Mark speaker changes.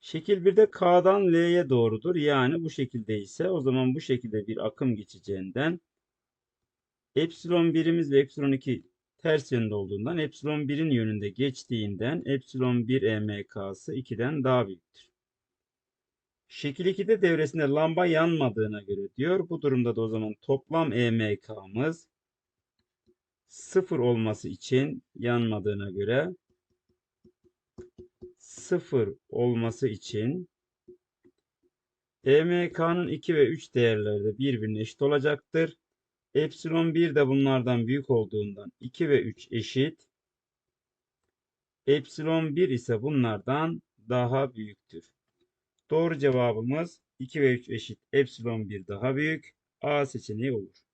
Speaker 1: Şekil 1'de K'dan L'ye doğrudur. Yani bu şekilde ise o zaman bu şekilde bir akım geçeceğinden epsilon 1'imiz ve epsilon 2 ters yönde olduğundan epsilon 1'in yönünde geçtiğinden epsilon 1 EMK'sı 2'den daha büyüktür. Şekil 2'de devresinde lamba yanmadığına göre diyor. Bu durumda da o zaman toplam EMK'mız 0 olması için yanmadığına göre 0 olması için EMK'nın 2 ve 3 değerleri de birbirine eşit olacaktır. Epsilon 1 de bunlardan büyük olduğundan 2 ve 3 eşit. Epsilon 1 ise bunlardan daha büyüktür. Doğru cevabımız 2 ve 3 eşit. Epsilon 1 daha büyük. A seçeneği olur.